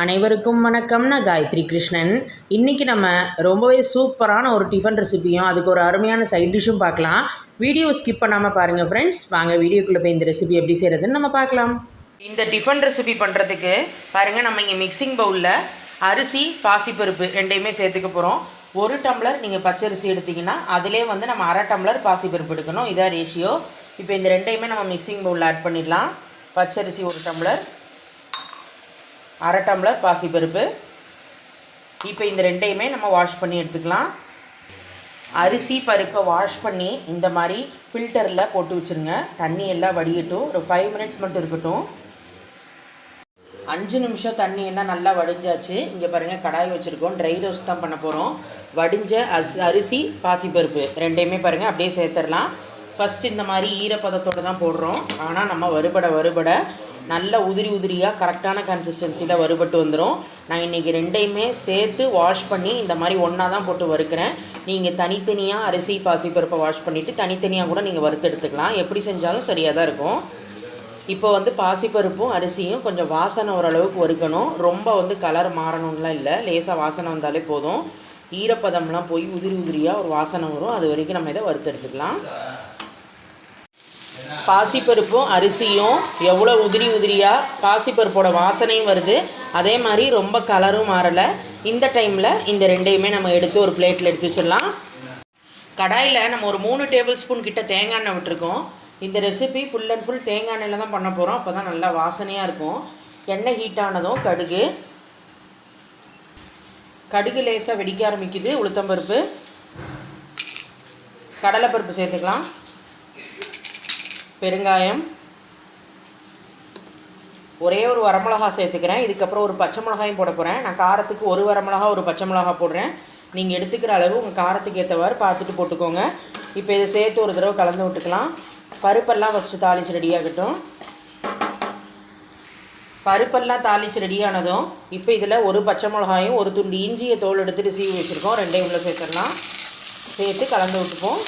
அனைவருக்கும் வணக்கம். நான் காயத்ரி கிருஷ்ணன். இன்றைக்கி நம்ம ரொம்பவே சூப்பரான ஒரு டிஃபன் ரெசிபியும் அதுக்கு ஒரு அருமையான சைட் டிஷ்ஷும் பார்க்கலாம். வீடியோ ஸ்கிப் பண்ணாமல் பாருங்கள் ஃப்ரெண்ட்ஸ் வாங்க வீடியோக்குள்ளே போய் இந்த ரெசிபி எப்படி செய்கிறதுன்னு நம்ம பார்க்கலாம். இந்த டிஃபன் ரெசிபி பண்ணுறதுக்கு பாருங்கள் நம்ம இங்கே மிக்சிங் பவுலில் அரிசி பாசிப்பருப்பு ரெண்டையுமே சேர்த்துக்க போகிறோம் ஒரு டம்ளர் நீங்கள் பச்சரிசி எடுத்திங்கன்னா அதிலே வந்து நம்ம அரை டம்ளர் பாசிப்பருப்பு எடுக்கணும். இதான் ரேஷியோ இப்போ இந்த ரெண்டையுமே நம்ம மிக்சிங் பவுலில் ஆட் பண்ணிடலாம். பச்சரிசி ஒரு டம்ளர் அரை டம்ளர் பாசிப்பருப்பு. இப்போ இந்த ரெண்டையுமே நம்ம வாஷ் பண்ணி எடுத்துக்கலாம். அரிசி பருப்பை வாஷ் பண்ணி இந்த மாதிரி ஃபில்டரில் போட்டு வச்சுருங்க. தண்ணி எல்லாம் வடியட்டும். ஒரு ஃபைவ் மினிட்ஸ் மட்டும் இருக்கட்டும். அஞ்சு நிமிஷம் தண்ணி எல்லாம் நல்லா வடிஞ்சாச்சு. இங்கே பாருங்கள் கடாய் வச்சுருக்கோம். ட்ரை ரோஸ்ட் தான் பண்ண போகிறோம் வடிஞ்ச அஸ் அரிசி பாசிப்பருப்பு ரெண்டையுமே பாருங்கள் அப்படியே சேர்த்துடலாம். ஃபஸ்ட் இந்த மாதிரி ஈரப்பதத்தோடு தான் போடுறோம். ஆனால் நம்ம வறுபட வறுபட நல்ல உதிரி உதிரியாக கரெக்டான கன்சிஸ்டன்சியில் வறுபட்டு வந்துடும் நான் இன்றைக்கி ரெண்டையுமே சேர்த்து வாஷ் பண்ணி இந்த மாதிரி ஒன்றா தான் போட்டு வறுக்கிறேன். நீங்கள் தனித்தனியாக அரிசி பாசிப்பருப்பை வாஷ் பண்ணிவிட்டு தனித்தனியாக கூட நீங்கள் வறுத்து எடுத்துக்கலாம். எப்படி செஞ்சாலும் சரியாக தான் இருக்கும். இப்போ வந்து பாசிப்பருப்பும் அரிசியும் கொஞ்சம் வாசனை ஓரளவுக்கு வறுக்கணும். ரொம்ப வந்து கலர் மாறணும்லாம் இல்லை. லேசாக வாசனை வந்தாலே போதும். ஈரப்பதம்லாம் போய் உதிரி உதிரியாக ஒரு வாசனை வரும். அது வரைக்கும் நம்ம இதை வறுத்து எடுத்துக்கலாம். பாசிப்பருப்பும் அரிசியும் எவ்வளோ உதிரி உதிரியாக பாசிப்பருப்போட வாசனையும் வருது. அதே மாதிரி ரொம்ப கலரும் மாறலை. இந்த டைமில் இந்த ரெண்டையுமே நம்ம எடுத்து ஒரு பிளேட்டில் எடுத்து வச்சிடலாம். கடாயில் நம்ம ஒரு மூணு டேபிள் ஸ்பூன் கிட்ட தேங்காய் எண்ணெய் விட்டுருக்கோம். இந்த ரெசிபி ஃபுல் அண்ட் ஃபுல் தேங்காய் எண்ணெயில் தான் பண்ண போகிறோம் அப்போ தான் நல்லா வாசனையாக இருக்கும். எண்ணெய் ஹீட் ஆனதும் கடுகு. கடுகு லேசாக வெடிக்க ஆரம்பிக்குது. உளுத்தம்பருப்பு. கடலைப்பருப்பு சேர்த்துக்கலாம். பெருங்காயம். ஒரே ஒரு வரமிளகா சேர்த்துக்கிறேன். இதுக்கப்புறம் ஒரு பச்சை மிளகாயும் போட போகிறேன் நான் காரத்துக்கு ஒரு வரமிளகா ஒரு பச்சை மிளகா போடுறேன். நீங்கள் எடுத்துக்கிற அளவு உங்கள் காரத்துக்கு ஏற்றவாறு பார்த்துட்டு போட்டுக்கோங்க. இப்போ இதை சேர்த்து ஒரு தடவை கலந்து விட்டுக்கலாம். பருப்பெல்லாம் ஃபஸ்ட்டு தாளிச்சு ரெடியாகட்டும் பருப்பெல்லாம் தாளித்து ரெடியானதும் இப்போ இதில் ஒரு பச்சை மிளகாயும் ஒரு துண்டு இஞ்சியை தோல் எடுத்துகிட்டு சீவி வச்சுருக்கோம். ரெண்டையும் உள்ளே சேர்த்துடலாம். சேர்த்து கலந்து விட்டுப்போம்.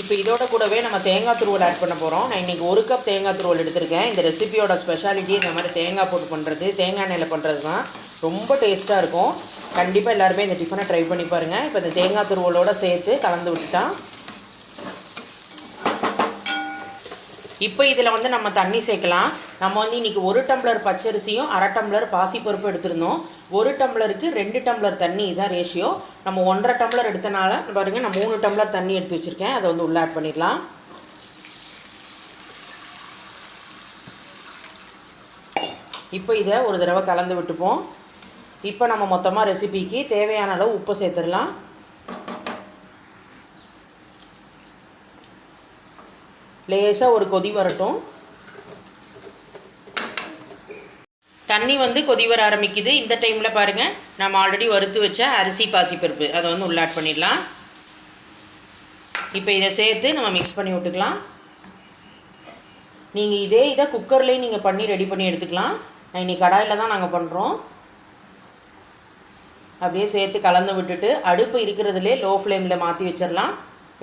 இப்போ இதோட கூடவே நம்ம தேங்காய் துருவல் ஆட் பண்ண போகிறோம் நான் இன்றைக்கி ஒரு கப் தேங்காய் துருவல் எடுத்திருக்கேன். இந்த ரெசிபியோட ஸ்பெஷாலிட்டி இந்த மாதிரி தேங்காய் போட்டு பண்ணுறது தேங்காய் எண்ணெயில் பண்ணுறது தான் ரொம்ப டேஸ்ட்டாக இருக்கும். கண்டிப்பாக எல்லாருமே இந்த டிஃபனை ட்ரை பண்ணி பாருங்கள் இப்போ இந்த தேங்காய் துருவலோடு சேர்த்து கலந்து விட்டுட்டா இப்போ இதில் வந்து நம்ம தண்ணி சேர்க்கலாம். நம்ம வந்து இன்றைக்கி ஒரு டம்ளர் பச்சரிசியும் அரை டம்ளர் பாசிப்பருப்பு எடுத்திருந்தோம். ஒரு டம்ளருக்கு ரெண்டு டம்ளர் தண்ணி இதான் ரேஷியோ நம்ம ஒன்றரை டம்ளர் எடுத்தனால பாருங்கள் நான் மூணு டம்ளர் தண்ணி எடுத்து வச்சுருக்கேன். அதை வந்து உள்ளே ஆட் பண்ணிடலாம். இப்போ இதை ஒரு தடவை கலந்து விட்டுப்போம். இப்போ நம்ம மொத்தமாக ரெசிபிக்கு தேவையான அளவு உப்பு சேர்த்துடலாம். லேசாக ஒரு கொதி வரட்டும். தண்ணி வந்து கொதி வர ஆரம்பிக்குது. இந்த டைமில் பாருங்கள் நம்ம ஆல்ரெடி வறுத்து வச்ச அரிசி பாசிப்பருப்பு. அதை வந்து உள்ளாட் பண்ணிடலாம். இப்போ இதை சேர்த்து நம்ம மிக்ஸ் பண்ணி விட்டுக்கலாம். நீங்கள் இதே இதை குக்கர்லேயும் நீங்கள் பண்ணி ரெடி பண்ணி எடுத்துக்கலாம். நான் இன்றைக்கி கடாயில் தான் நாங்கள் பண்ணுறோம் அப்படியே சேர்த்து கலந்து விட்டுட்டு அடுப்பு இருக்கிறதுலே லோ ஃப்ளேமில் மாற்றி வச்சிடலாம்.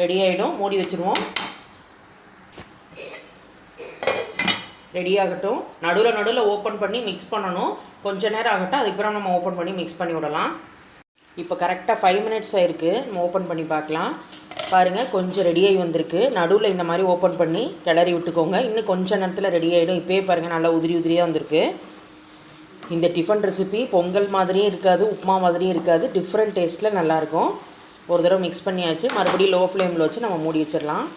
ரெடி ஆகிடும் மூடி வச்சுருவோம். ரெடி ஆகட்டும். நடுவில் நடுவில் ஓப்பன் பண்ணி மிக்ஸ் பண்ணணும். கொஞ்ச நேரம் ஆகட்டும். அதுக்கப்புறம் நம்ம ஓப்பன் பண்ணி மிக்ஸ் பண்ணி விடலாம். இப்போ கரெக்டாக ஃபைவ் மினிட்ஸ் ஆயிருக்கு. நம்ம ஓப்பன் பண்ணி பார்க்கலாம். பாருங்கள் கொஞ்சம் ரெடியாகி வந்திருக்கு. நடுவில் இந்த மாதிரி ஓப்பன் பண்ணி கிளறி விட்டுக்கோங்க. இன்னும் கொஞ்சம் நேரத்தில் ரெடி ஆகிடும் இப்போயே பாருங்கள் நல்லா உதிரி உதிரியாக வந்திருக்கு. இந்த டிஃபன் ரெசிபி பொங்கல் மாதிரியும் இருக்காது உப்புமா மாதிரியும் இருக்காது. டிஃப்ரெண்ட் டேஸ்ட்டில் நல்லாயிருக்கும் ஒரு தடவை மிக்ஸ் பண்ணியாச்சு. மறுபடியும் லோ ஃப்ளேமில் வச்சு நம்ம மூடி வச்சிடலாம்.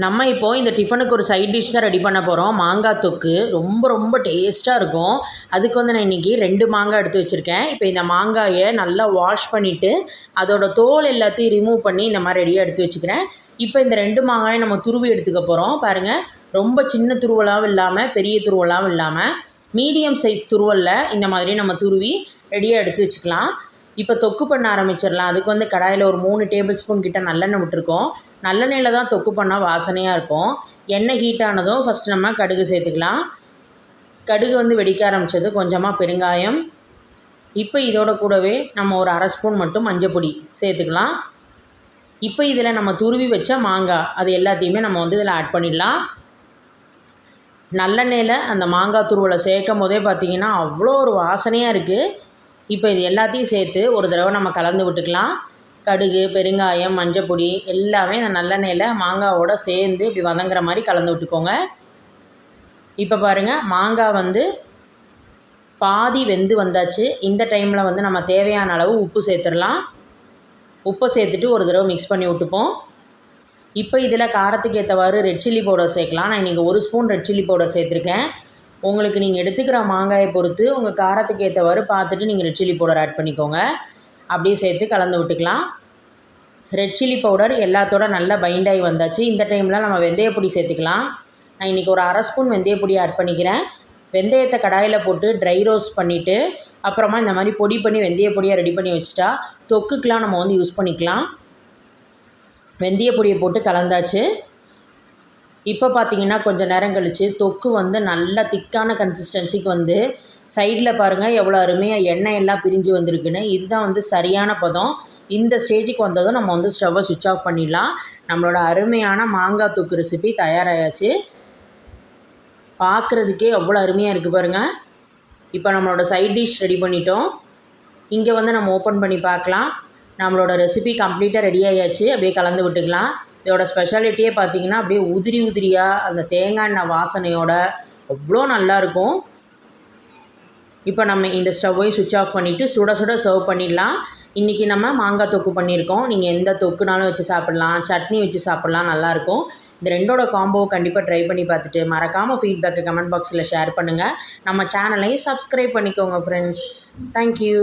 நம்ம இப்போது இந்த டிஃபனுக்கு ஒரு சைட் டிஷ் தான் ரெடி பண்ண போகிறோம் மாங்காய் தொக்கு ரொம்ப ரொம்ப டேஸ்ட்டாக இருக்கும். அதுக்கு வந்து நான் இன்றைக்கி ரெண்டு மாங்காய் எடுத்து வச்சுருக்கேன். இப்போ இந்த மாங்காயை நல்லா வாஷ் பண்ணிவிட்டு அதோட தோல் எல்லாத்தையும் ரிமூவ் பண்ணி இந்த மாதிரி ரெடியாக எடுத்து வச்சுக்கிறேன். இப்போ இந்த ரெண்டு மாங்காயை நம்ம துருவி எடுத்துக்க போகிறோம் பாருங்கள் ரொம்ப சின்ன துருவலாகவும் இல்லாமல் பெரிய துருவலாகவும் இல்லாமல் மீடியம் சைஸ் துருவலில் இந்த மாதிரி நம்ம துருவி ரெடியாக எடுத்து வச்சுக்கலாம். இப்போ தொக்கு பண்ண ஆரம்பிச்சிடலாம். அதுக்கு வந்து கடாயில் ஒரு மூணு டேபிள் ஸ்பூன் கிட்ட நல்லெண்ணெய் விட்டுருக்கோம். நல்லெண்ணெயில் தான் தொக்கு பண்ணால் வாசனையாக இருக்கும். எண்ணெய் ஹீட் ஆனதும் ஃபஸ்ட்டு நம்ம கடுகு சேர்த்துக்கலாம். கடுகு வந்து வெடிக்க ஆரம்பித்தது கொஞ்சமாக பெருங்காயம். இப்போ இதோட கூடவே நம்ம ஒரு அரை ஸ்பூன் மட்டும் மஞ்சள் பொடி சேர்த்துக்கலாம். இப்போ இதில் நம்ம துருவி வச்ச மாங்காய் அது எல்லாத்தையுமே நம்ம வந்து இதில் ஆட் பண்ணிடலாம். நல்லெண்ணெயில் அந்த மாங்காய் துருவலை சேர்க்கும் போதே பார்த்தீங்கன்னா அவ்வளோ ஒரு வாசனையாக இருக்குது இப்போ இது எல்லாத்தையும் சேர்த்து ஒரு தடவை நம்ம கலந்து விட்டுக்கலாம். கடுகு பெருங்காயம் மஞ்சப்பொடி எல்லாமே இந்த நல்லெண்ணெயில் மாங்காவோட சேர்ந்து இப்படி வதங்குற மாதிரி கலந்து விட்டுக்கோங்க. இப்போ பாருங்கள் மாங்காய் வந்து பாதி வெந்து வந்தாச்சு. இந்த டைமில் வந்து நம்ம தேவையான அளவு உப்பு சேர்த்துடலாம். உப்பை சேர்த்துட்டு ஒரு தடவை மிக்ஸ் பண்ணி விட்டுப்போம். இப்போ இதில் காரத்துக்கு ஏற்றவாறு ரெட் சில்லி பவுடர் சேர்க்கலாம். நான் இன்றைக்கி ஒரு ஸ்பூன் ரெட் சில்லி பவுடர் சேர்த்துருக்கேன். உங்களுக்கு நீங்கள் எடுத்துக்கிற மாங்காயை பொறுத்து உங்கள் காரத்துக்கு ஏற்றவாறு பார்த்துட்டு நீங்கள் ரெட் சில்லி பவுடர் ஆட் பண்ணிக்கோங்க. அப்படியே சேர்த்து கலந்து விட்டுக்கலாம். ரெட் சில்லி பவுடர் எல்லாத்தோட நல்லா பைண்டாகி வந்தாச்சு. இந்த டைமில் நம்ம வெந்தயப்பொடி சேர்த்துக்கலாம். நான் இன்றைக்கி ஒரு அரை ஸ்பூன் வெந்தயப்பொடி ஆட் பண்ணிக்கிறேன். வெந்தயத்தை கடாயில் போட்டு ட்ரை ரோஸ்ட் பண்ணிவிட்டு அப்புறமா இந்த மாதிரி பொடி பண்ணி வெந்தய பொடியாக ரெடி பண்ணி வச்சுட்டா தொக்குக்கெலாம் நம்ம வந்து யூஸ் பண்ணிக்கலாம். வெந்தய பொடியை போட்டு கலந்தாச்சு. இப்போ பார்த்தீங்கன்னா கொஞ்சம் நேரம் கழித்து தொக்கு வந்து நல்லா திக்கான கன்சிஸ்டன்சிக்கு வந்து சைடில் பாருங்கள் எவ்வளோ அருமையாக எண்ணெய் எல்லாம் பிரிஞ்சு வந்திருக்குன்னு. இதுதான் வந்து சரியான பதம். இந்த ஸ்டேஜுக்கு வந்ததும் நம்ம வந்து ஸ்டவ்வை சுவிட்ச் ஆஃப் பண்ணிடலாம். நம்மளோட அருமையான மாங்காய் தூக்கு ரெசிபி தயாராகியாச்சு பார்க்குறதுக்கே எவ்வளோ அருமையாக இருக்குது பாருங்கள் இப்போ நம்மளோட சைட் டிஷ் ரெடி பண்ணிட்டோம். இங்கே வந்து நம்ம ஓப்பன் பண்ணி பார்க்கலாம். நம்மளோட ரெசிபி கம்ப்ளீட்டாக ரெடி ஆகியாச்சு அப்படியே கலந்து விட்டுக்கலாம். இதோட ஸ்பெஷாலிட்டியே பார்த்தீங்கன்னா அப்படியே உதிரி உதிரியாக அந்த தேங்காய் எண்ணெய் வாசனையோட அவ்வளோ நல்லாயிருக்கும் இப்போ நம்ம இந்த ஸ்டவ்வையும் சுவிட்ச் ஆஃப் பண்ணிவிட்டு சுட சுட சர்வ் பண்ணிடலாம். இன்றைக்கி நம்ம மாங்காய் தொக்கு பண்ணியிருக்கோம். நீங்கள் எந்த தொக்குனாலும் வச்சு சாப்பிட்லாம். சட்னி வச்சு சாப்பிட்லாம். நல்லாயிருக்கும். இந்த ரெண்டோட காம்போவை கண்டிப்பாக ட்ரை பண்ணி பார்த்துட்டு மறக்காமல் ஃபீட்பேக்கை கமெண்ட் பாக்ஸில் ஷேர் பண்ணுங்கள் நம்ம சேனலையும் சப்ஸ்கிரைப் பண்ணிக்கோங்க ஃப்ரெண்ட்ஸ் தேங்க்யூ